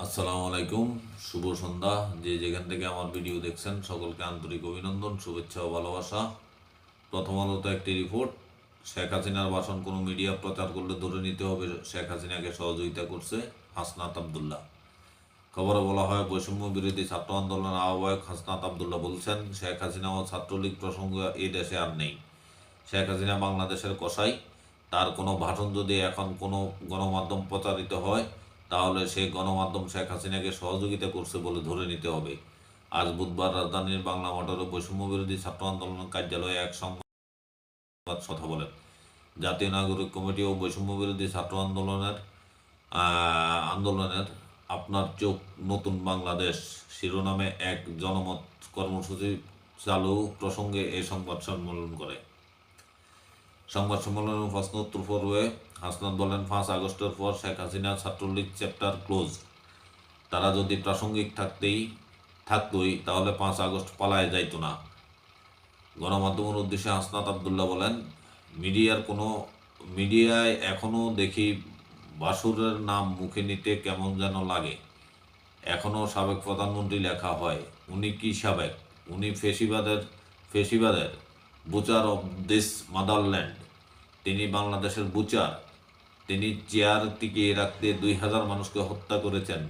আসসালামু আলাইকুম, শুভ সন্ধ্যা। যে যেখান থেকে আমার ভিডিও দেখছেন, সকলকে আন্তরিক অভিনন্দন, শুভেচ্ছা ও ভালোবাসা। প্রথম আলোতে একটি রিপোর্ট শেখ হাসিনার ভাষণ কোনো মিডিয়া প্রচার করলে ধরে নিতে হবে শেখ হাসিনাকে সহযোগিতা করছে হাসনাত আবদুল্লাহ। খবরে বলা হয়, বৈষম্য বিরোধী ছাত্র আন্দোলনের আহ্বায়ক হাসনাত আবদুল্লাহ বলছেন, শেখ হাসিনা ও ছাত্রলীগ প্রসঙ্গ এই দেশে আর নেই। শেখ হাসিনা বাংলাদেশের কসাই, তার কোনো ভাষণ যদি এখন কোনো গণমাধ্যম প্রচারিত হয় তাহলে সে গণমাধ্যম শেখ হাসিনাকে সহযোগিতা করছে বলে ধরে নিতে হবে। আজ বুধবার রাজধানীর বাংলা মোটরে বৈষম্য বিরোধী ছাত্র আন্দোলন কার্যালয়ে এক সংবাদ কথা বলেন। জাতীয় নাগরিক কমিটি ও বৈষম্য বিরোধী ছাত্র আন্দোলনের আন্দোলনের আপনার চোখ নতুন বাংলাদেশ শিরোনামে এক জনমত কর্মসূচি চালু প্রসঙ্গে এই সংবাদ সম্মেলন করে। সংবাদ সম্মেলনে প্রশ্ন উত্তর পর্বে হাসনাত বলেন, পাঁচ আগস্টের পর শেখ হাসিনা ছাত্রলীগ চ্যাপ্টার ক্লোজ তারা যদি প্রাসঙ্গিক থাকতেই থাকতোই, তাহলে পাঁচ আগস্ট পালায় যাইতো না। গণমাধ্যমের উদ্দেশ্যে হাসনাত আবদুল্লাহ বলেন, মিডিয়ার কোনো, মিডিয়ায় এখনও দেখি বাসুরের নাম মুখে নিতে কেমন যেন লাগে। এখনও সাবেক প্রধানমন্ত্রী লেখা হয়, উনি কি সাবেক? উনি ফেসিবাদের ফেসিবাদের বুচার অফ দিস মাদারল্যান্ড। তিনি বাংলাদেশের বুচার। তিনি চেয়ার টিকিয়ে রাখতে দুই হাজার মানুষকে হত্যা করেছেন।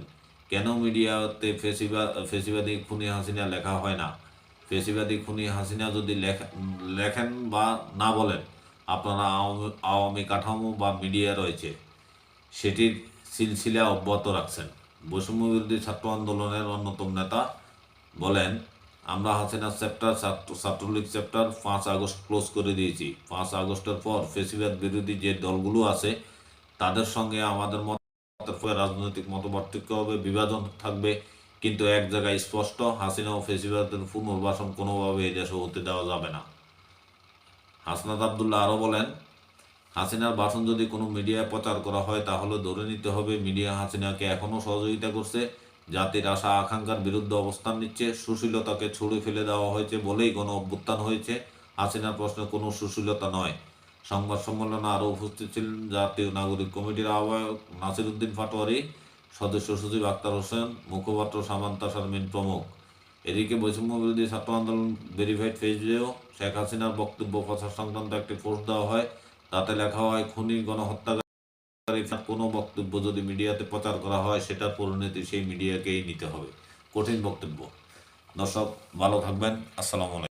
কেন মিডিয়াতে ফেসিবা, ফেসিবাদী খুনি হাসিনা লেখা হয় না? ফেসিবাদী খুনি হাসিনা যদি লেখা, লেখেন বা না বলেন, আপনারা আওয়ামী আওয়ামী কাঠামো বা মিডিয়া রয়েছে। সেটির সিলসিলা অব্যাহত রাখছেন। বৈষম্য বিরোধী ছাত্র আন্দোলনের অন্যতম নেতা বলেন আমরা হাসিনা চ্যাপ্টার ছাত্রলীগ চ্যাপ্টার পাঁচ আগস্ট ক্লোজ করে দিয়েছি। পাঁচ আগস্টের পর ফেসিবাদ বিরোধী যে দলগুলো আছে, তাদের সঙ্গে আমাদের পরে রাজনৈতিক মতপার্থক্য হবে, বিভাজন থাকবে। কিন্তু এক জায়গায় স্পষ্ট, হাসিনা ও ফেসিবাদের পুনর্বাসন কোনোভাবে এই দেশে হতে দেওয়া যাবে না। হাসনাত আবদুল্লাহ আরও বলেন, হাসিনার ভাষণ যদি কোনো মিডিয়ায় প্রচার করা হয়, তাহলে ধরে নিতে হবে মিডিয়া হাসিনাকে এখনও সহযোগিতা করছে। জাতির আশা আকাঙ্ক্ষার বিরুদ্ধে অবস্থান নিচ্ছে। সুশীলতাকে ছুড়ে ফেলে দেওয়া হয়েছে বলেই গণ অভ্যুত্থান হয়েছে। হাসিনার প্রশ্নে কোনো সুশীলতা নয়। সংবাদ সম্মেলনে আরও উপস্থিত ছিলেন জাতীয় নাগরিক কমিটির আহ্বায়ক নাসির উদ্দিন পাটোয়ারি সদস্য সচিব আক্তার হোসেন, মুখপাত্র সামান্তা শারমিন প্রমুখ। এদিকে বৈষম্য বিরোধী ছাত্র আন্দোলন ভেরিফাইড পেজেও শেখ হাসিনার বক্তব্য প্রচার সংক্রান্ত একটি পোস্ট দেওয়া হয়। তাতে লেখা হয়, খুনি গণহত্যাকারী কোনো বক্তব্য যদি মিডিয়াতে প্রচার করা হয়, সেটার পরিণতি সেই মিডিয়াকেই নিতে হবে। কঠিন বক্তব্য। দর্শক, ভালো থাকবেন। আসসালামু আলাইকুম।